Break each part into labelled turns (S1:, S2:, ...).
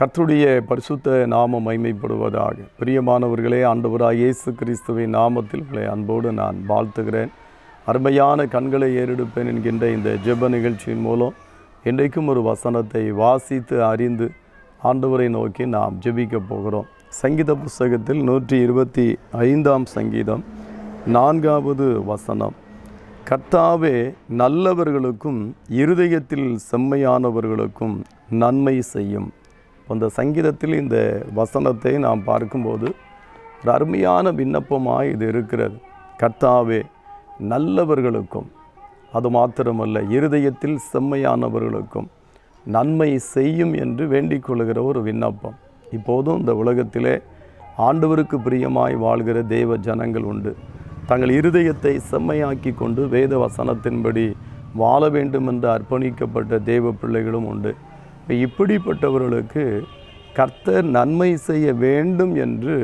S1: கர்த்தருடைய பரிசுத்த நாமம் மைமைப்படுவதாக பிரியமானவர்களே ஆண்டவராக இயேசு கிறிஸ்துவின் நாமத்தில் உங்களை அன்போடு நான் வாழ்த்துகிறேன். அருமையான கண்களை ஏறெடுப்பேன் என்கின்ற இந்த ஜெப நிகழ்ச்சியின் மூலம் இன்றைக்கும் ஒரு வசனத்தை வாசித்து அறிந்து ஆண்டவரை நோக்கி நாம் ஜெபிக்கப் போகிறோம். சங்கீத புஸ்தகத்தில் நூற்றி இருபத்தி ஐந்தாம் சங்கீதம் நான்காவது வசனம். கர்த்தாவே நல்லவர்களுக்கும் இருதயத்தில் செம்மையானவர்களுக்கும் நன்மை செய்யும். அந்த சங்கீதத்தில் இந்த வசனத்தை நாம் பார்க்கும்போது ஒரு அருமையான விண்ணப்பமாக இது இருக்கிறது. கர்த்தாவே நல்லவர்களுக்கும் அது மாத்திரமல்ல இருதயத்தில் செம்மையானவர்களுக்கும் நன்மை செய்யும் என்று வேண்டிக் கொள்கிற ஒரு விண்ணப்பம். இப்போதும் இந்த உலகத்திலே ஆண்டவருக்கு பிரியமாய் வாழ்கிற தெய்வ ஜனங்கள் உண்டு. தங்கள் இருதயத்தை செம்மையாக்கி கொண்டு வேத வசனத்தின்படி வாழ வேண்டும் என்று அர்ப்பணிக்கப்பட்ட தெய்வ பிள்ளைகளும் உண்டு. இப்போ இப்படிப்பட்டவர்களுக்கு கர்த்தர் நன்மை செய்ய வேண்டும் என்று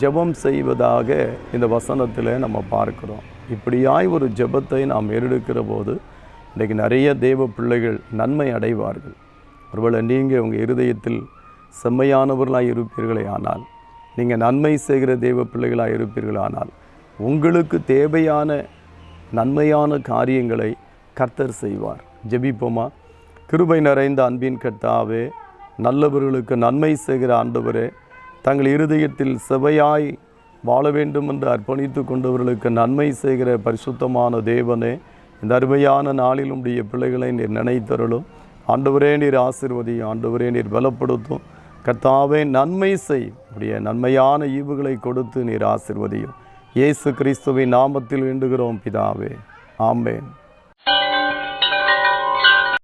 S1: ஜெபம் செய்வதாக இந்த வசனத்தில் நம்ம பார்க்குறோம். இப்படியாய் ஒரு ஜெபத்தை நாம் ஏறெடுக்கிற போது இன்றைக்கு நிறைய தெய்வ பிள்ளைகள் நன்மை அடைவார்கள். ஒருவேளை நீங்கள் உங்கள் இருதயத்தில் செம்மையானவர்களாக இருப்பீர்களே ஆனால் நீங்கள் நன்மை செய்கிற தெய்வ பிள்ளைகளாக இருப்பீர்கள் ஆனால் உங்களுக்கு தேவையான நன்மையான காரியங்களை கர்த்தர் செய்வார். ஜெபிப்போமா? கிருபை நிறைந்த அன்பின் கர்த்தாவே நல்லவர்களுக்கு நன்மை செய்கிற ஆண்டவரே தங்கள் இருதயத்தில் செவையாய் வாழ வேண்டும் என்று அர்ப்பணித்து கொண்டவர்களுக்கு நன்மை செய்கிற பரிசுத்தமான தேவனே இந்த அருமையான நாளில் உடைய பிள்ளைகளை நீர் நினைத்தருளும். ஆண்டவரே நீர் ஆசிர்வதி ஆண்டவரே நீர் பலப்படுத்தும். கர்த்தாவே நன்மை செய். உடைய நன்மையான ஈவுகளை கொடுத்து நீர் ஆசிர்வதியும். இயேசு கிறிஸ்துவின் நாமத்தில் வேண்டுகிறோம் பிதாவே. ஆம்பேன்